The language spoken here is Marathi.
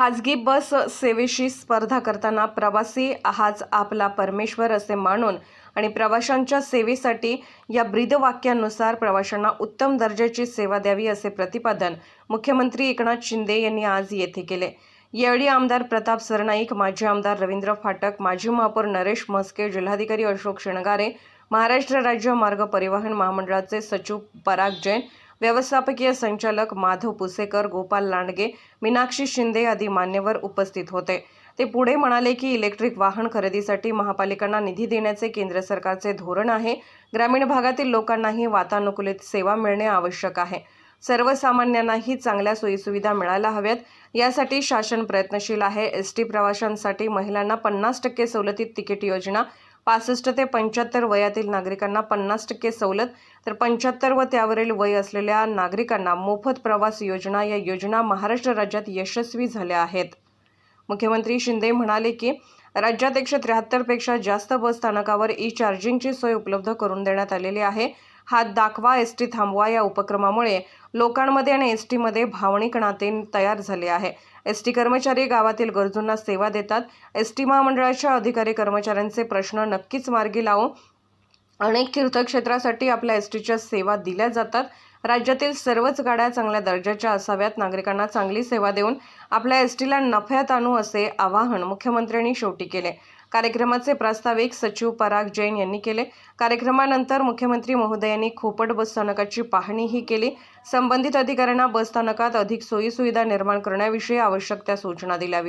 खाजगी बस सेवेशी स्पर्धा करताना प्रवासी हाच आपला परमेश्वर असे मानून आणि प्रवाशांच्या सेवेसाठी या ब्रीदवाक्यानुसार प्रवाशांना उत्तम दर्जाची सेवा द्यावी असे प्रतिपादन मुख्यमंत्री एकनाथ शिंदे यांनी आज येथे केले. यावेळी आमदार प्रताप सरनाईक माजी आमदार रवींद्र फाटक माजी महापौर नरेश म्हस्के जिल्हाधिकारी अशोक शेणगारे महाराष्ट्र राज्य मार्ग परिवहन महामंडळाचे सचिव पराग जैन व्यवस्थापकीय संचालक माधव पुसेकर गोपाल लांडगे मीनाक्षी शिंदे आदी मान्यवर उपस्थित होते. ते पुढे म्हणाले की इलेक्ट्रिक वाहन खरेदीसाठी महापालिकांना निधी देण्याचे केंद्र सरकारचे धोरण आहे. ग्रामीण भागातील लोकांनाही वातानुकूलित सेवा मिळणे आवश्यक आहे. सर्वसामान्यांनाही चांगल्या सोयीसुविधा मिळायला हव्यात. यासाठी शासन प्रयत्नशील आहे. एस टी प्रवाशांसाठी महिलांना पन्नास टक्के सवलतीत तिकीट योजना पासष्ट ते पंच्याहत्तर वयातील नागरिकांना पन्नास टक्के सवलत तर पंच्याहत्तर व त्यावरील वय असलेल्या नागरिकांना मोफत प्रवास योजना या योजना महाराष्ट्र राज्यात यशस्वी झाल्या आहेत. मुख्यमंत्री शिंदे म्हणाले की राज्यात एकशे त्र्याहत्तरपेक्षा जास्त बस स्थानकावर ई चार्जिंगची सोय उपलब्ध करून देण्यात आलेली आहे. हात दाखवा एस टी थांबवा या उपक्रमामुळे लोकांमध्ये आणि एस टीमध्ये भावनिक नाते तयार झाले आहे. एस टी कर्मचारी गावातील गरजूंना सेवा देतात. एस टी महामंडळाच्या अधिकारी कर्मचाऱ्यांचे प्रश्न नक्कीच मार्गी लावून अनेक तीर्थक्षेत्रासाठी आपल्या एस टीच्या सेवा दिल्या जातात. राज्यातील सर्वच गाड्या चांगल्या दर्जाच्या असाव्यात. नागरिकांना चांगली सेवा देऊन आपल्या एस टीला नफ्यात आणू असे आवाहन मुख्यमंत्र्यांनी शेवटी केले. कार्यक्रमाचे प्रास्ताविक सचिव पराग जैन यांनी केले. कार्यक्रमानंतर मुख्यमंत्री महोदयांनी खोपट बसस्थानकाची पाहणीही केली. संबंधित अधिकाऱ्यांना बसस्थानकात अधिक सोयीसुविधा निर्माण करण्याविषयी आवश्यक त्या सूचना दिल्या